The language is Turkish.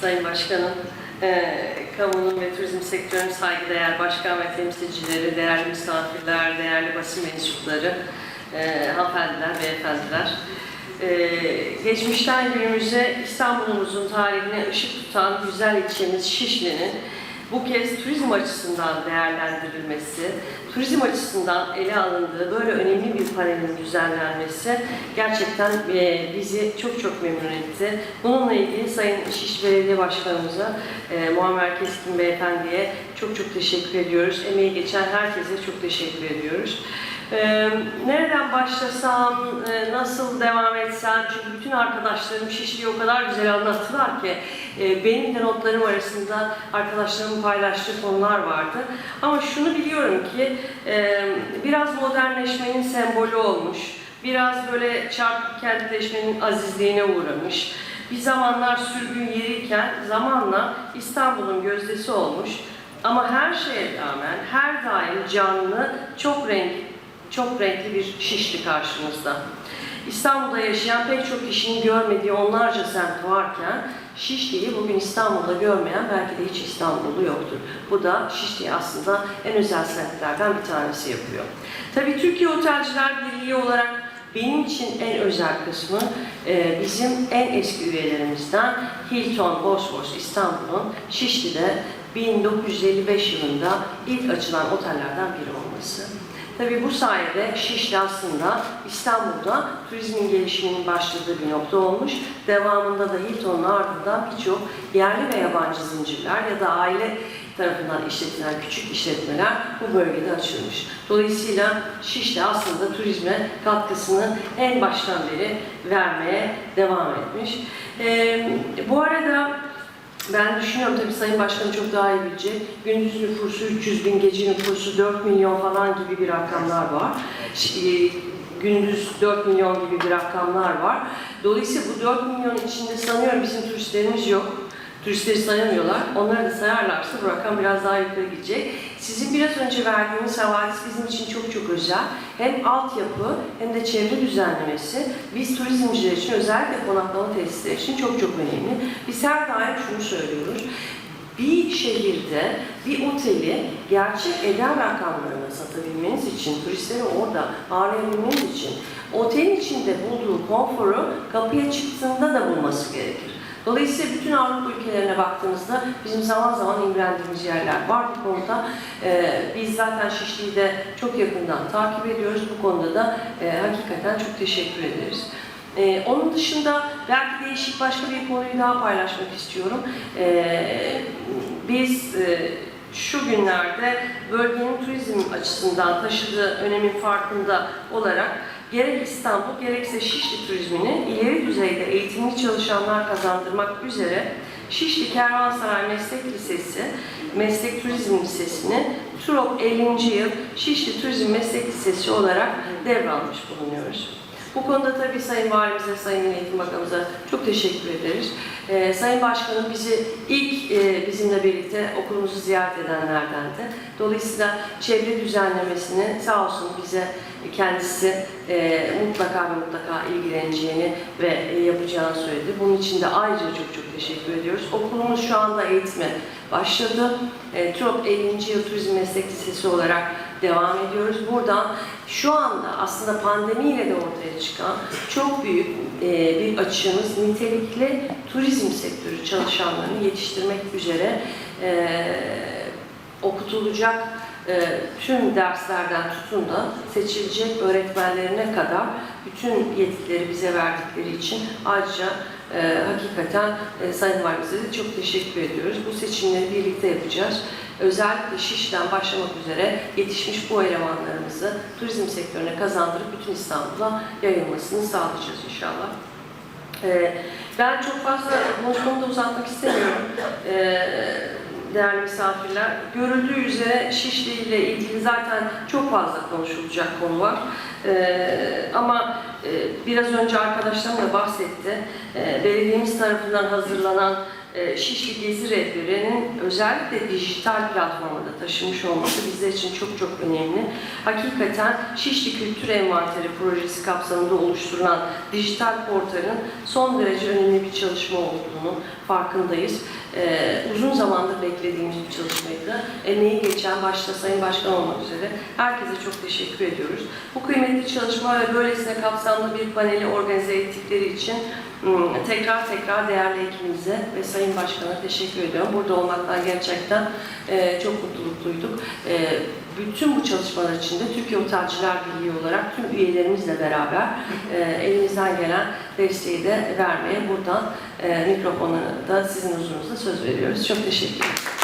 Sayın Başkanım, e, kamunun ve turizm sektörünün saygıdeğer başkan ve temsilcileri, değerli misafirler, değerli basın mensupları, e, hanımefendiler, beyefendiler. E, geçmişten günümüze İstanbul'umuzun tarihine ışık tutan güzel ilçemiz Şişli'nin bu kez turizm açısından değerlendirilmesi, turizm açısından ele alındığı böyle önemli bir panelin düzenlenmesi gerçekten e, bizi çok çok memnun etti. Bununla ilgili Sayın Şişli Belediye Başkanımıza, e, Muammer Keskin Beyefendi'ye çok çok teşekkür ediyoruz. Emeği geçen herkese çok teşekkür ediyoruz. Ee, nereden başlasam, e, nasıl devam etsem çünkü bütün arkadaşlarım Şişli'yi o kadar güzel anlattılar ki e, benim de notlarım arasında arkadaşlarımın paylaştığı konular vardı. Ama şunu biliyorum ki e, biraz modernleşmenin sembolü olmuş, biraz böyle çarpık kentleşmenin azizliğine uğramış. Bir zamanlar sürgün yeriyken zamanla İstanbul'un gözdesi olmuş. Ama her şeye rağmen her daim canlı, çok renk, çok renkli bir Şişli karşımızda. İstanbul'da yaşayan pek çok kişinin görmediği onlarca semt varken Şişli'yi bugün İstanbul'da görmeyen belki de hiç İstanbullu yoktur. Bu da Şişli'yi aslında en özel semtlerden bir tanesi yapıyor. Tabii Türkiye Otelciler Birliği olarak benim için en özel kısmı e, bizim en eski üyelerimizden Hilton Bosphorus İstanbul'un Şişli'de 1955 yılında ilk açılan otellerden biri olması. Tabii bu sayede Şişli aslında İstanbul'da turizmin gelişiminin başladığı bir nokta olmuş. Devamında da Hilton'un ardından birçok yerli ve yabancı zincirler ya da aile tarafından işletilen küçük işletmeler bu bölgede açılmış. Dolayısıyla Şişli aslında turizme katkısını en baştan beri vermeye devam etmiş. Ee, bu arada ben düşünüyorum tabii Sayın Başkanım çok daha iyi bilecek. Gündüz nüfusu 300 bin, gece nüfusu 4 milyon falan gibi bir rakamlar var. Ş- e, Gündüz 4 milyon gibi bir rakamlar var. Dolayısıyla bu 4 milyon içinde sanıyorum bizim turistlerimiz yok. Turistleri sayamıyorlar. Onları da sayarlarsa bu rakam biraz daha yukarı gidecek. Sizin biraz önce verdiğiniz havadis bizim için çok çok özel. Hem altyapı hem de çevre düzenlemesi biz turizmciler için özellikle konaklama tesisleri için çok çok önemli. Biz her daim şunu söylüyoruz. Bir şehirde bir oteli gerçek eder rakamlarına satabilmeniz için, turistleri orada ağırlayabilmeniz için otelin içinde bulduğu konforu kapıya çıktığında da bulması gerekir. Dolayısıyla bütün Avrupa ülkelerine baktığımızda bizim zaman zaman imrendiğimiz yerler var bu konuda. Ee, biz zaten Şişli'yi de çok yakından takip ediyoruz. Bu konuda da e, hakikaten çok teşekkür ederiz. Ee, onun dışında belki değişik başka bir konuyu daha paylaşmak istiyorum. Ee, biz e, şu günlerde bölgenin turizm açısından taşıdığı önemin farkında olarak gerek İstanbul gerekse Şişli turizmini ileri düzeyde eğitimli çalışanlar kazandırmak üzere Şişli Kervansaray Meslek Lisesi, Meslek Turizm Lisesi'ni TUROP 50. yıl Şişli Turizm Meslek Lisesi olarak devralmış bulunuyoruz. Bu konuda tabii Sayın Valimize, Sayın Eğitim Bakanımıza çok teşekkür ederiz. Ee, Sayın Başkanım bizi ilk e, bizimle birlikte okulumuzu ziyaret edenlerdendi. Dolayısıyla çevre düzenlemesini sağ olsun bize kendisi e, mutlaka ve mutlaka ilgileneceğini ve e, yapacağını söyledi. Bunun için de ayrıca çok çok teşekkür ediyoruz. Okulumuz şu anda eğitime başladı. E, TÜROP 50. Yıl Turizm Meslek Lisesi olarak devam ediyoruz. Buradan şu anda aslında pandemiyle de ortaya çıkan çok büyük e, bir açığımız nitelikli turizm sektörü çalışanlarını yetiştirmek üzere e, okutulacak e, tüm derslerden tutun da seçilecek öğretmenlerine kadar bütün yetkileri bize verdikleri için ayrıca e, hakikaten e, Sayın Valimize çok teşekkür ediyoruz. Bu seçimleri birlikte yapacağız. Özellikle Şiş'ten başlamak üzere yetişmiş bu elemanlarımızı turizm sektörüne kazandırıp bütün İstanbul'a yayılmasını sağlayacağız inşallah. Ee, ben çok fazla konuşmamı da uzatmak istemiyorum. Ee, değerli misafirler. Görüldüğü üzere Şişli ile ilgili zaten çok fazla konuşulacak konu var. Ee, ama e, biraz önce arkadaşlarım da bahsetti. Ee, belediyemiz tarafından hazırlanan Şişli Gezi Rehberi'nin özellikle dijital platforma da taşımış olması bizler için çok çok önemli. Hakikaten Şişli Kültür Envanteri projesi kapsamında oluşturulan dijital portalın son derece önemli bir çalışma olduğunu farkındayız. Ee, uzun zamandır beklediğimiz bir çalışmaydı. Emeği geçen başta Sayın Başkan olmak üzere herkese çok teşekkür ediyoruz. Bu kıymetli çalışma ve böylesine kapsamlı bir paneli organize ettikleri için tekrar tekrar değerli ekibimize ve Sayın Başkan'a teşekkür ediyorum. Burada olmaktan gerçekten e, çok mutluluk duyduk. E, bütün bu çalışmalar içinde Türkiye Otelciler Birliği olarak tüm üyelerimizle beraber e, elimizden gelen desteği de vermeye buradan e, mikrofonu da sizin huzurunuzda söz veriyoruz. Çok teşekkür ederim.